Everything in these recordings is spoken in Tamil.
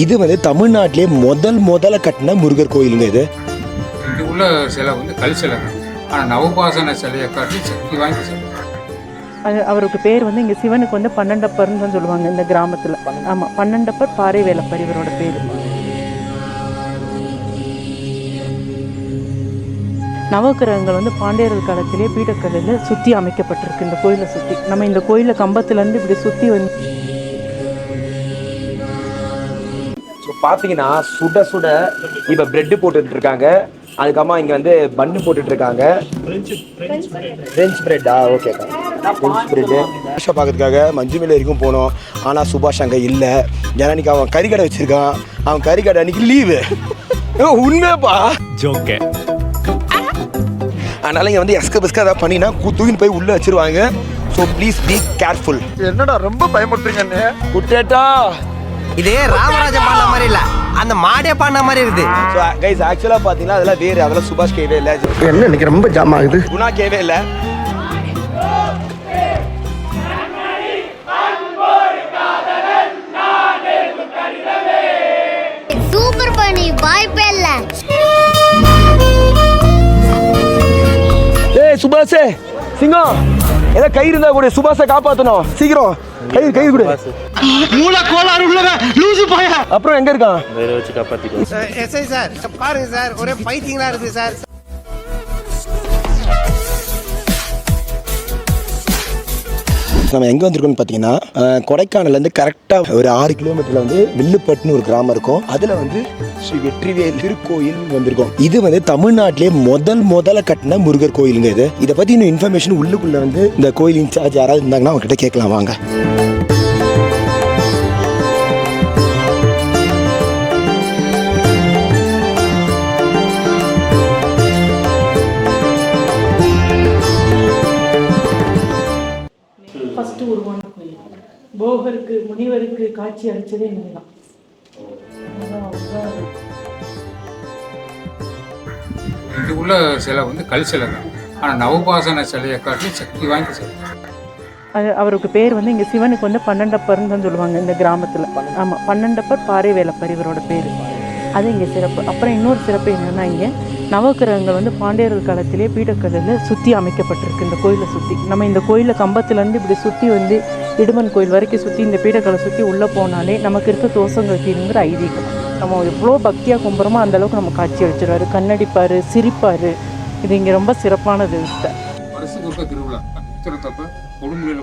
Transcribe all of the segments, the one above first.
இது வந்து தமிழ்நாட்டிலே முதல் முதல்ல கட்டின முருகர் கோயிலுங்க இது. இங்கே உள்ள சிலை வந்து கல் சிலை. ஆனால் நவபாசன சிலையை காட்டி சக்தி வாய்ந்த சிலை. அது அவருக்கு பேர் வந்து இங்கே சிவனுக்கு வந்து பன்னெண்டப்பர்னு தான் சொல்லுவாங்க இந்த கிராமத்தில். ஆமாம் பன்னெண்டப்பர் பாறை வேலப்பர் இவரோட பேர். நவக்கிரகங்கள் வந்து பாண்டியர்கள் காலத்திலே பீடக்கல்லில் சுற்றி அமைக்கப்பட்டிருக்கு இந்த கோயிலை சுற்றி நம்ம இந்த கோயிலை கம்பத்துலேருந்து இப்படி சுற்றி வந்து பார்த்தீங்கன்னா சுட சுட இப்போ பிரெட்டு போட்டுட்டு இருக்காங்க. அதுக்கப்புறமா இங்கே வந்து பன்னு போட்டுட்டு இருக்காங்க. ஃப்ரெஞ்ச் பிரெட்டா ஓகேக்கா ஃப்ரெஞ்ச் பிரெட்டு சுபாஷை பார்க்கறதுக்காக மஞ்சுமேல வரைக்கும் போனோம். ஆனால் சுபாஷ் அங்கே இல்லை. ஏன்னா இன்னைக்கு அவன் கறிக்கடை வச்சிருக்கான். அவன் கறிக்கடை அன்னைக்கு லீவு உண்மைப்பா ஜோக்கே. அதனால இங்கே வந்து எஸ்க பெஸ்க ஏதாவது பண்ணினா தூக்கின்னு போய் உள்ளே வச்சிருவாங்க. ஸோ ப்ளீஸ் பி கேர்ஃபுல் என்னடா ரொம்ப பயமுறுத்துறீங்க குட்டேட்டா. இது மாதிரி இல்ல அந்த மாடே பாடின மாதிரி இருக்குது. ஸோ கைஸ் ஆக்சுவலாக பார்த்தீங்கன்னா அதெல்லாம் வேறு அதெல்லாம் சுபாஷ் கேவே இல்லை. என்ன இன்னைக்கு ரொம்ப ஜாம் ஆகுது? குணா கேவே இல்லை. சூப்பர் பண்ணி வாய்ப்பே இல்ல ஏய் சுபாஷே சிங்கம். ஏதோ கயிறு இருந்தா கூட சுபாஷை காப்பாற்றணும் சீக்கிரம். கயிறு கயிறு கொடு. மூல கோளாறு உள்ளவ லூசு பைய அப்புறம் எங்க இருக்கான்? எஸ்ஐ சார் பாருங்க சார் ஒரே பைத்தியங்களா இருக்கு சார். நம்ம எங்கே வந்திருக்கோம்னு பார்த்தீங்கன்னா கொடைக்கானல்லேருந்து கரெக்டாக ஒரு ஆறு கிலோமீட்டரில் வந்து வில்லுப்பட்டுன்னு ஒரு கிராமம் இருக்கும். அதில் வந்து ஸ்ரீ வெற்றிவேல் திருக்கோயில் வந்திருக்கோம். இது வந்து தமிழ்நாட்டிலே முதல் முதல்ல கட்டின முருகர் கோயிலுங்க இது. இதை பற்றி இன்னும் இன்ஃபர்மேஷன் உள்ளுக்குள்ளே வந்து இந்த கோயில் இன்சார்ஜ் யாராவது இருந்தாங்கன்னா அவங்ககிட்ட கேட்கலாம். வாங்க. காட்சி அளித்ததே இங்கே தான் இங்கே உள்ள சிலை வந்து கல் சிலை தான். ஆனால் நவபாசன சிலையை காட்டி சக்தி வாய்ந்த சிலை. அது அவருக்கு பேர் வந்து இங்கே சிவனுக்கு வந்து பன்னெண்டப்பர்னு தான் சொல்லுவாங்க இந்த கிராமத்தில். ஆமாம் பன்னெண்டப்பர் பாறை வேலப்பர் இவரோட பேர். அது இங்கே சிறப்பு. அப்புறம் இன்னொரு சிறப்பு என்னென்னா இங்கே நவக்கிரகங்கள் வந்து பாண்டியர்கள் காலத்திலே பீடக்கல்லில் சுற்றி அமைக்கப்பட்டிருக்கு இந்த கோயிலை சுற்றி நம்ம இந்த கோயிலை கம்பத்துலேருந்து இப்படி சுற்றி வந்து இடுமன் கோயில் வரைக்கும் சுற்றி இந்த பீடக்கலை சுற்றி உள்ளே போனாலே நமக்கு இருக்க தோசங்கள் தீருங்கிற ஐதீகம். நம்ம எவ்வளோ பக்தியாக கும்புறோமோ அந்தளவுக்கு நம்ம காட்சி அளிச்சிருவாரு. கண்ணடிப்பார் சிரிப்பார். இது இங்கே ரொம்ப சிறப்பானது. வருஷத்துக்கு திருவிழா. உத்திரத்தப்ப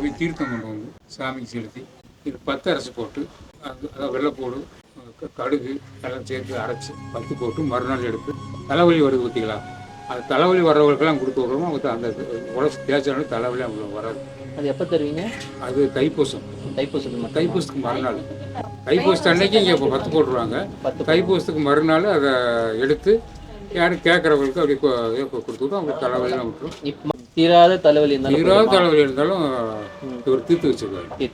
போய் தீர்த்தம் கொண்டு வந்து சாமிக்கு செலுத்தி இது பத்து அரசு போட்டு அது- அதாவது கடுகு எல்லாம் சேர்த்து அரைச்சி பத்து போட்டு மறுநாள் எடுத்து தலைவலி வருது ஊற்றிங்களா அது தலைவலி வர்றவங்களுக்கெல்லாம் கொடுத்து விட்றோமோ அவங்க அந்த உடச்சு தேய்ச்சாலும் தலைவலி அவங்களுக்கு வராது. அது எப்போ தருவீங்க? அது தைப்பூசம். தைப்பூசத்துக்கு மட்டும்? தைப்பூசத்துக்கு மறுநாள். தைப்பூசத்து அன்னைக்கு இங்கே இப்போ பத்து போட்டுருவாங்க. தைப்பூசத்துக்கு மறுநாள் அதை எடுத்து யாரும் கேட்குறவங்களுக்கு அப்படி கொ- இதை கொடுத்துட்டு அவங்க தலைவலியெல்லாம் விட்டுரும். தீராத தலைவலி இருந்தாலும் இருபது தலைவலி இருந்தாலும் இவர் தீர்த்து வச்சிருக்காரு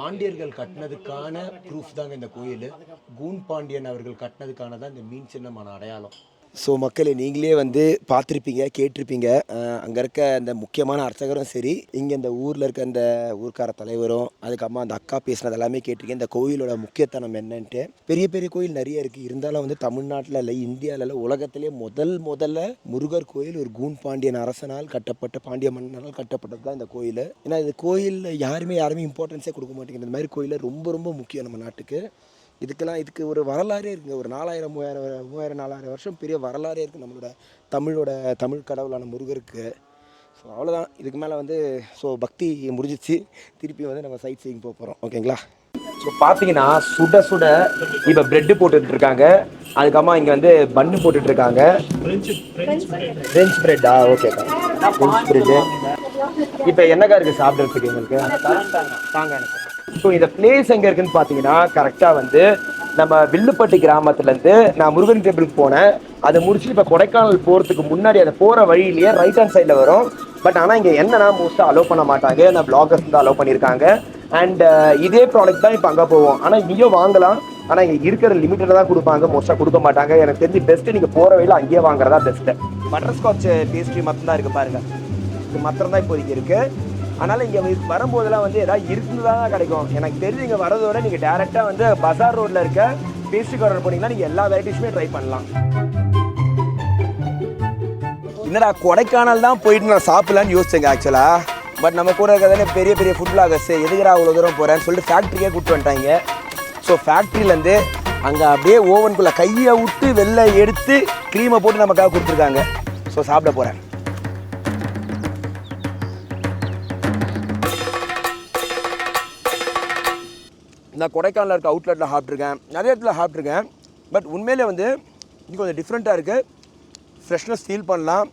பாண்டியர்கள் கட்டினதுக்கான ப்ரூஃப் தாங்க இந்த கோயில். கூன் பாண்டியன் அவர்கள் கட்டினதுக்கான தான் இந்த மீன் சின்னமான அடையாளம். ஸோ மக்களே நீங்களே வந்து பார்த்துருப்பீங்க கேட்டிருப்பீங்க. அங்கே இருக்க அந்த முக்கியமான அர்ச்சகரும் சரி இங்கே இந்த ஊரில் இருக்க அந்த ஊர்க்கார தலைவரும் அதுக்கப்புறமா அந்த அக்கா பேசினது எல்லாமே கேட்டிருக்கேன் இந்த கோயிலோட முக்கியத்தனம் என்னன்ட்டு. பெரிய பெரிய கோயில் நிறைய இருக்குது இருந்தாலும் வந்து தமிழ்நாட்டில் இல்லை இந்தியாவில் இல்லை உலகத்திலே முதல் முதல்ல முருகர் கோயில் ஒரு கூன் பாண்டியன் அரசனால் கட்டப்பட்ட பாண்டிய மன்னனால் கட்டப்பட்டது தான் இந்த கோயில். ஏன்னா இந்த கோயிலில் யாருமே யாருமே இம்பார்ட்டன்ஸே கொடுக்க மாட்டேங்குது. இந்த மாதிரி கோயிலில் ரொம்ப ரொம்ப முக்கியம் நம்ம நாட்டுக்கு. இதுக்கெல்லாம் இதுக்கு ஒரு வரலாறே இருக்குங்க. ஒரு நாலாயிரம் மூவாயிரம் மூவாயிரம் நாலாயிரம் வருஷம் பெரிய வரலாறே இருக்குது நம்மளோட தமிழோட தமிழ் கடவுளான முருகருக்கு. ஸோ அவ்வளோதான் இதுக்கு மேலே வந்து ஸோ பக்தி முடிஞ்சிச்சு திருப்பி வந்து நம்ம சைட் சீயிங் போக போகிறோம் ஓகேங்களா ஸோ பார்த்தீங்கன்னா சுட சுட இப்போ பிரெட்டு போட்டுட்டு இருக்காங்க. அதுக்கப்புறமா இங்கே வந்து பன்னு போட்டுட்டு இருக்காங்க. ஃப்ரெஞ்ச் பிரெட்டா ஓகேக்கா ஃப்ரெஞ்ச் பிரெட்டு இப்போ என்னக்கா இருக்குது சாப்பிட்றதுக்கு எங்களுக்கு தாங்க எனக்கு. ஸோ இந்த பிளேஸ் எங்கே இருக்குன்னு பார்த்தீங்கன்னா கரெக்டாக வந்து நம்ம வில்லுப்பட்டி கிராமத்துலேருந்து நான் முருகன் டெம்பிளுக்கு போனேன். அதை முடிச்சுட்டு இப்போ கொடைக்கானல் போகிறதுக்கு முன்னாடி அதை போகிற வழியிலேயே ரைட் ஹேண்ட் சைடில் வரும். பட் ஆனால் இங்கே என்னன்னா மோஸ்ட்டாக அலோவ் பண்ண மாட்டாங்க. அந்த பிளாகர்ஸ் uh, தான் அலோவ் பண்ணியிருக்காங்க. அண்ட் இதே ப்ராடக்ட் தான் இப்போ அங்கே போவோம். ஆனால் இங்கேயும் வாங்கலாம். ஆனால் இங்கே இருக்கிற லிமிட்டில் தான் கொடுப்பாங்க. மோஸ்ட்டாக கொடுக்க மாட்டாங்க. எனக்கு தெரிஞ்சு பெஸ்ட்டு நீங்கள் போகிற வழியில் அங்கேயே வாங்குறதா பெஸ்ட்டு பட்டர் ஸ்காட்ச் பேஸ்ட்ரி மட்டும் தான் இருக்குது பாருங்கள் இது மாத்திரம் தான் இப்போதைக்கு இருக்குது அதனால் இங்கே வரும்போதெல்லாம் வந்து ஏதாவது இருக்குன்னு தான் கிடைக்கும். எனக்கு தெரிஞ்சு இங்கே வரதோட நீங்கள் டேரெக்டாக வந்து பசார் ரோட்டில் இருக்க பேஸ்ட்ரி கார்டர் போனீங்கன்னா நீங்கள் எல்லா வெரைட்டிஸுமே ட்ரை பண்ணலாம். என்னடா கொடைக்கானல் தான் போயிட்டு நான் சாப்பிடலான்னு யோசிச்சேங்க ஆக்சுவலாக பட் நம்ம கூட இருக்கிறதானே பெரிய பெரிய ஃபுட் பிளாகர்ஸ் எதுக்குடா அவ்வளோ தூரம் போகிறேன்னு சொல்லிட்டு ஃபேக்ட்ரிக்கே கூப்பிட்டு வந்துட்டாங்க. ஸோ ஃபேக்ட்ரியிலேருந்து அங்கே அப்படியே ஓவனுக்குள்ளே கையை விட்டு வெளில எடுத்து க்ரீமை போட்டு நமக்காக கொடுத்துருக்காங்க. ஸோ சாப்பிட போகிறேன் நான் கொடைக்கானலில் இருக்க அவுட்லெட்டில் சாப்பிட்ருக்கேன் நிறைய இடத்துல சாப்பிட்ருக்கேன் பட் உண்மையிலே வந்து இது கொஞ்சம் டிஃப்ரெண்ட்டாக இருக்குது ஃப்ரெஷ்னஸ் ஃபீல் பண்ணலாம்.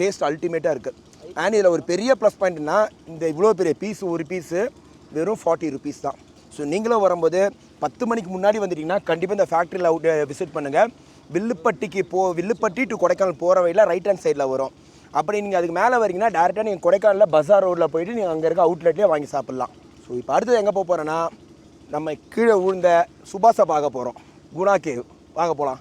டேஸ்ட் அல்டிமேட்டாக இருக்குது அண்ட் இதில் ஒரு பெரிய ப்ளஸ் பாயிண்ட்னா இந்த இவ்வளோ பெரிய பீஸ் ஒரு பீஸு வெறும் ஃபார்ட்டி ருபீஸ் தான். ஸோ நீங்களும் வரும்போது பத்து மணிக்கு முன்னாடி வந்துட்டிங்கன்னா கண்டிப்பாக இந்த ஃபேக்ட்ரியில் அவுட் விசிட் பண்ணுங்கள் வில்லுப்பட்டிக்கு போ வில்லுப்பட்டி டு கொடைக்கானல் போகிற வழியில் ரைட் ஹேண்ட் சைடில் வரும். அப்படி நீங்கள் அதுக்கு மேலே வரீங்கன்னா டேரெக்டாக நீங்கள் கொடைக்கானலில் பஸார் ரோட்டில் போயிட்டு நீங்கள் அங்கே இருக்க அவுட்லெட்லேயே வாங்கி சாப்பிட்லாம். ஸோ இப்போ அடுத்தது எங்கே போக போகிறேன்னா நம்ம கீழே விழுந்த சுபாஷை பார்க்க போகிறோம் குணா கேவ் வாங்க போகலாம்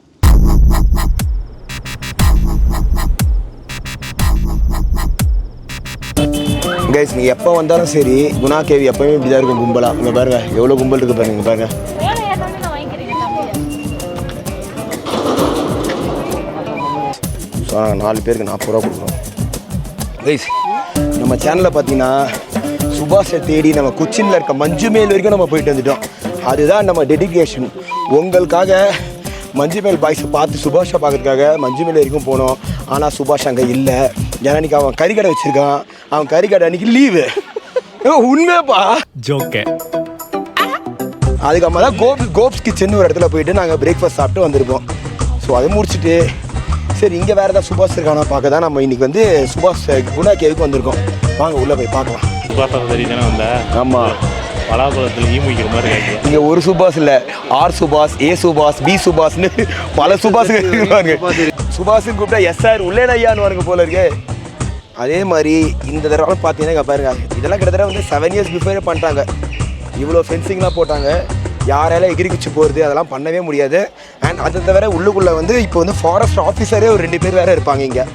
கைஸ் நீங்கள் எப்போ வந்தாலும் சரி குணா கேவி எப்போயுமே இப்படி தான் இருக்கும் கும்பலாக இங்கே பாருங்கள் எவ்வளோ கும்பல் இருக்குது பாருங்க பாருங்கள் ஸோ நாங்கள் நாலு பேருக்கு நாற்பது ரூபா கொடுக்குறோம். கைஸ் நம்ம சேனலில் பார்த்தீங்கன்னா சுபாஷை தேடி நம்ம கொச்சினில் இருக்க மஞ்சு மேல் வரைக்கும் நம்ம போயிட்டு வந்துட்டோம். அதுதான் நம்ம டெடிகேஷன் உங்களுக்காக மஞ்சு மேல் பாய்ஸை பார்த்து சுபாஷை பார்க்கறதுக்காக மஞ்சு மேல் வரைக்கும் போனோம். ஆனால் சுபாஷ் அங்கே இல்லை. ஏன்னா இன்னைக்கு அவன் கறிக்கடை வச்சுருக்கான். அவன் கறிக்கடை அன்றைக்கி லீவு உண்மையாப்பா? ஜோக்கே. அதுக்கப்புறமா தான் கோப் கோப்ஸ் கிச்சன் ஒரு இடத்துல போயிட்டு நாங்கள் பிரேக்ஃபாஸ்ட் சாப்பிட்டு வந்திருக்கோம் ஸோ அதை முடிச்சுட்டு சரி இங்கே வேறு ஏதாவது சுபாஷ் இருக்கானா பார்க்க தான் நம்ம இன்னைக்கு வந்து சுபாஷ் குணா கேவுக்கு வந்திருக்கோம். வாங்க உள்ளே போய் பார்க்கலாம். சுபாஷா சரி தானே வந்த ஆமாம் பலாப்பழத்தில் ஈ முடிக்கிற மாதிரி இருக்காங்க இங்கே ஒரு சுபாஷ் இல்லை. ஆர் சுபாஷ் ஏ சுபாஷ் பி சுபாஷ்னு பல சுபாஷ் இருக்காங்க சுபாஷ்னு கூப்பிட்டா எஸ்ஆர் உள்ளேனையான்னு வருங்க போல இருக்கு. அதே மாதிரி இந்த தடவை பார்த்தீங்கன்னா பாருங்க. இதெல்லாம் கிட்டத்தட்ட வந்து செவன் இயர்ஸ் பிஃபோரே பண்ணிட்டாங்க இவ்வளோ ஃபென்சிங்லாம் போட்டாங்க. யாரால எகிரி குச்சி போகிறது அதெல்லாம் பண்ணவே முடியாது. அண்ட் அதை தவிர உள்ளுக்குள்ளே வந்து இப்போ வந்து ஃபாரஸ்ட் ஆஃபீஸரே ஒரு ரெண்டு பேர் வேறு இருப்பாங்க இங்கே.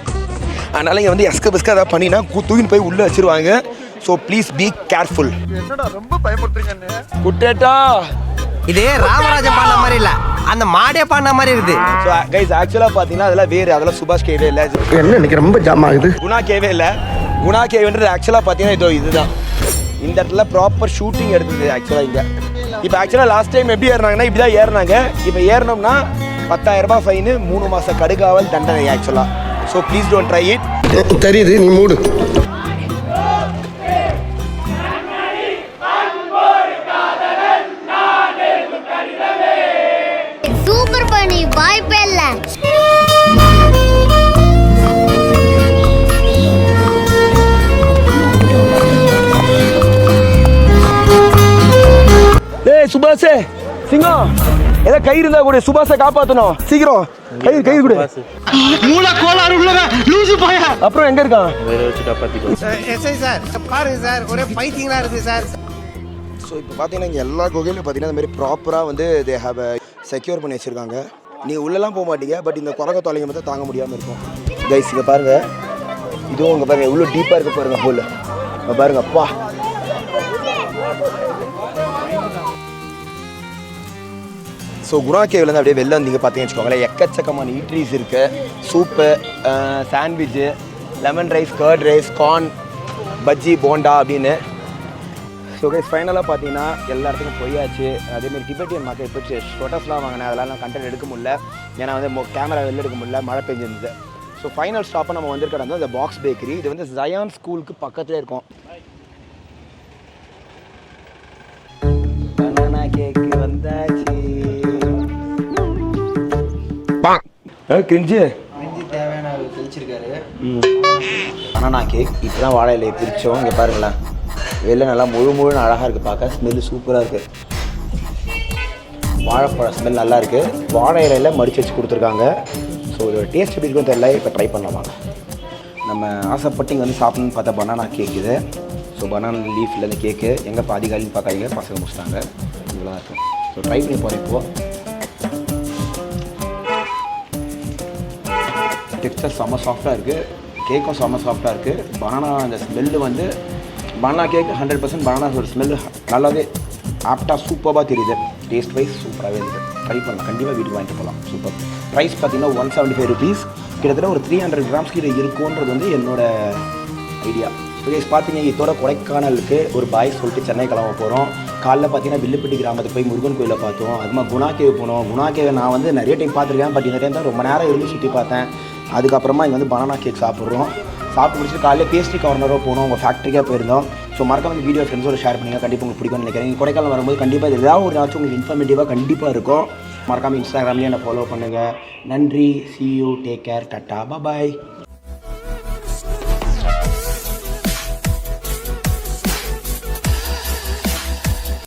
அதனால் இங்கே வந்து எஸ்க பெஸ்க ஏதாவது பண்ணினா தூக்கின்னு போய் உள்ளே வச்சிருவாங்க. ஸோ ப்ளீஸ் பி கேர்ஃபுல் என்னடா ரொம்ப பயமுறுத்துறீங்க குட்டேட்டா. இது ராமராஜன் பாடின மாதிரி இல்ல. அந்த மாடே பாடின மாதிரி இருக்குது ஸோ கைஸ் ஆக்சுவலாக பார்த்தீங்கன்னா அதெல்லாம் வேறு அதெல்லாம் சுபாஷ் கேவே இல்லை. என்ன இன்னைக்கு ரொம்ப ஜாம் ஆகுது? குணா கேவே இல்லை. குணா கேவ்ன்றது ஆக்சுவலாக பார்த்தீங்கன்னா இதோ இதுதான். இந்த இடத்துல ப்ராப்பர் ஷூட்டிங் எடுத்தது ஆக்சுவலாக இங்கே. இப்போ ஆக்சுவலாக லாஸ்ட் டைம் எப்படி ஏறினாங்கன்னா இப்படி தான் ஏறினாங்க. இப்போ ஏறினோம்னா பத்தாயிரம் ரூபாய் ஃபைனு மூணு மாதம் கடுகாவல் தண்டனை ஆக்சுவலாக so please don't try it தெரியுது நீ மூடு. சுபாஷே சிங்கம். ஏதோ கயிறு இருந்தா கூட சுபாஷை காப்பாற்றணும் சீக்கிரம். கயிறு கயிறு கொடு. மூல கோளாறு உள்ளவன் லூசு பையன். அப்புறம் எங்கே இருக்கான்? வேற வச்சு காப்பாற்றிக்கோ எஸ்ஐ சார் பாருங்க சார் ஒரே பைத்தியங்களா இருக்குது சார். ஸோ இப்போ பார்த்தீங்கன்னா இங்கே எல்லா குகையிலும் பார்த்தீங்கன்னா இந்த மாதிரி ப்ராப்பராக வந்து தே ஹாவ் செக்யூர் பண்ணி வச்சுருக்காங்க. நீங்கள் உள்ளெல்லாம் போக மாட்டீங்க பட் இந்த குரங்க தொலைங்க மட்டும் தாங்க முடியாமல் இருக்கும். கைஸ் இங்கே பாருங்கள் இதுவும் இங்கே பாருங்கள் எவ்வளோ டீப்பாக இருக்க பாருங்க ஹோல் இங்கே பாருங்க அப்பா. ஸோ குணா கேவ்லேருந்து அப்படியே வெளில வந்தீங்க பார்த்தீங்கன்னு வச்சுக்கோங்களேன். எக்கச்சக்கமான ஈட்ரிஸ் இருக்குது soup sandwich lemon rice curd rice corn bajji bonda அப்படின்னு. ஸோ கைஸ் ஃபைனலாக பார்த்தீங்கன்னா எல்லா இடத்துக்கும் போயாச்சு. அதேமாதிரி டிபெட்டியன் மார்க்கெட் போச்சு ஃபோட்டோஸ்லாம் வாங்கினேன். அதெல்லாம் நான் கண்டென்ட் எடுக்க முடியல. ஏன்னா வந்து கேமரா வெளில எடுக்க முடியல. மழை பெஞ்சிருந்தது. ஸோ ஃபைனல் ஸ்டாப்பாக நம்ம வந்திருக்கிற வந்து அந்த பாக்ஸ் பேக்கரி இது வந்து ஜயான் ஸ்கூலுக்கு பக்கத்துலேயே இருக்கும். பனானா கேக்கு வந்தாச்சு. கிரிஞ்சு. தேவையான தெளிச்சிருக்காரு பனானா கேக் இப்போ தான் வாழை இலையை பிரித்தோம் இங்கே பாருங்களேன். வெளில நல்லா முழு முழுன்னு அழகாக இருக்குது பார்க்க. ஸ்மெல்லு சூப்பராக இருக்குது வாழைப்பழ ஸ்மெல் நல்லா இருக்குது வாழை இலையில மடிச்சு வச்சு கொடுத்துருக்காங்க. ஸோ இதோட டேஸ்ட் எப்படி இருக்குன்னு தெரியல. இப்போ ட்ரை பண்ணலாம் நம்ம ஆசைப்பட்டு இங்கே வந்து சாப்பிடணும்னு பார்த்தா பனானா கேக் இது. ஸோ பனானா லீஃபில் இந்த கேக்கு எங்கே பாதி காலின்னு பார்க்காதீங்க. பசங்க முடிச்சிட்டாங்க. இவ்வளோ இருக்கும் ஸோ ட்ரை பண்ணி போகிறேன் இப்போது டெக்ஸ்டர் செம்ம சாஃப்டாக இருக்குது கேக்கும் செம்ம சாஃப்டாக இருக்குது பனானா அந்த ஸ்மெல்லு வந்து பனானா கேக் ஹண்ட்ரட் பர்சன்ட் பனானாஸோட ஸ்மெல்லு நல்லாவே ஆப்டாக சூப்பராக தெரியுது. டேஸ்ட் வைஸ் சூப்பராகவே இருக்குது ட்ரை பண்ணலாம் கண்டிப்பாக வீட்டுக்கு வாங்கிட்டு போகலாம் சூப்பர் ப்ரைஸ் பார்த்தீங்கன்னா ஒன் செவன்ட்டி ஃபைவ் ருபீஸ் கிட்டத்தட்ட ஒரு த்ரீ ஹண்ட்ரட் கிராம்ஸ் கிட்ட இருக்கும்ன்றது வந்து என்னோட ஐடியா கைஸ் பார்த்தீங்க இதோட கொடைக்கானலுக்கு ஒரு பாய் சொல்லிட்டு சென்னை கிளம்ப போகிறோம் காலைல பார்த்தீங்கன்னா வில்லுப்பட்டி கிராமத்துக்கு போய் முருகன் கோயிலை பார்த்தோம். அதுமாதிரி குணா கேவ் போனோம். குணா கேவை நான் வந்து நிறைய டைம் பார்த்துருக்கேன். பட் இந்த டைம் தான் ரொம்ப நேரம் இருந்து சுற்றி பார்த்தேன். அதுக்கப்புறமா இங்கே வந்து பனானா கேக் சாப்பிட்றோம். சாப்பிட்டு முடிச்சுட்டு காலையில் பேஸ்ட்ரி கார்னரோ போனோம். உங்கள் ஃபேக்ட்ரிக்காக போயிருந்தோம். ஸோ மறக்காம இந்த வீடியோ ஃப்ரெண்ட்ஸோட ஷேர் பண்ணுங்கள் கண்டிப்பாக உங்களுக்கு பிடிக்கும்னு நினைக்கிறேன். நீங்கள் கொடைக்கானல் வரும்போது கண்டிப்பாக ஏதாவது ஒரு ஏதாச்சும் உங்களுக்கு இன்ஃபர்மேட்டிவாக கண்டிப்பாக இருக்கும். மறக்காமல் இன்ஸ்டாகிராம்லேயே என்னை ஃபாலோ பண்ணுங்கள் நன்றி. See you take care tata bye